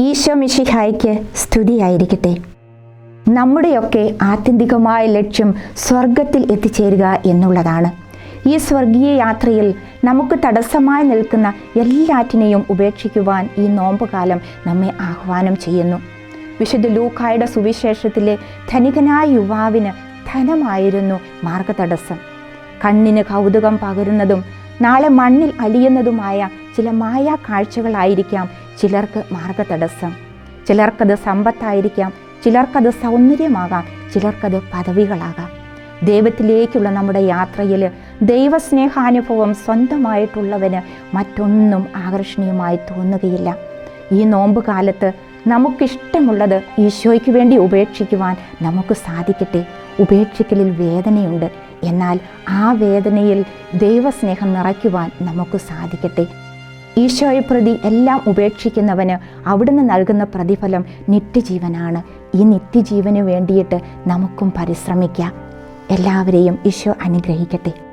ഈശോ മിഷിഹായ്ക്ക് സ്തുതിയായിരിക്കട്ടെ. നമ്മുടെയൊക്കെ ആത്യന്തികമായ ലക്ഷ്യം സ്വർഗത്തിൽ എത്തിച്ചേരുക എന്നുള്ളതാണ്. ഈ സ്വർഗീയ യാത്രയിൽ നമുക്ക് തടസ്സമായി നിൽക്കുന്ന എല്ലാറ്റിനെയും ഉപേക്ഷിക്കുവാൻ ഈ നോമ്പുകാലം നമ്മെ ആഹ്വാനം ചെയ്യുന്നു. വിശുദ്ധ ലൂക്കായുടെ സുവിശേഷത്തിലെ ധനികനായ യുവാവിന് ധനമായിരുന്നു മാർഗതടസ്സം. കണ്ണിന് കൗതുകം പകരുന്നതും നാളെ മണ്ണിൽ അലിയുന്നതുമായ ചില മായാ കാഴ്ചകളായിരിക്കാം ചിലർക്ക് മാർഗതടസ്സം ചിലർക്കത് സമ്പത്തായിരിക്കാം ചിലർക്കത് സൗന്ദര്യമാകാം ചിലർക്കത് പദവികളാകാം. ദൈവത്തിലേക്കുള്ള നമ്മുടെ യാത്രയിൽ ദൈവസ്നേഹാനുഭവം സ്വന്തമായിട്ടുള്ളവന് മറ്റൊന്നും ആകർഷണീയമായി തോന്നുകയില്ല. ഈ നോമ്പ് കാലത്ത് നമുക്കിഷ്ടമുള്ളത് ഈശോയ്ക്ക് വേണ്ടി ഉപേക്ഷിക്കുവാൻ നമുക്ക് സാധിക്കട്ടെ. ഉപേക്ഷിക്കലിൽ വേദനയുണ്ട്. എന്നാൽ ആ വേദനയിൽ ദൈവസ്നേഹം നിറയ്ക്കുവാൻ നമുക്ക് സാധിക്കട്ടെ. ഈശോയെ പ്രതി എല്ലാം ഉപേക്ഷിക്കുന്നവന് അവിടുന്ന് നൽകുന്ന പ്രതിഫലം നിത്യജീവനാണ്. ഈ നിത്യജീവന് വേണ്ടിയിട്ട് നമുക്കും പരിശ്രമിക്കാം. എല്ലാവരെയും ഈശോ അനുഗ്രഹിക്കട്ടെ.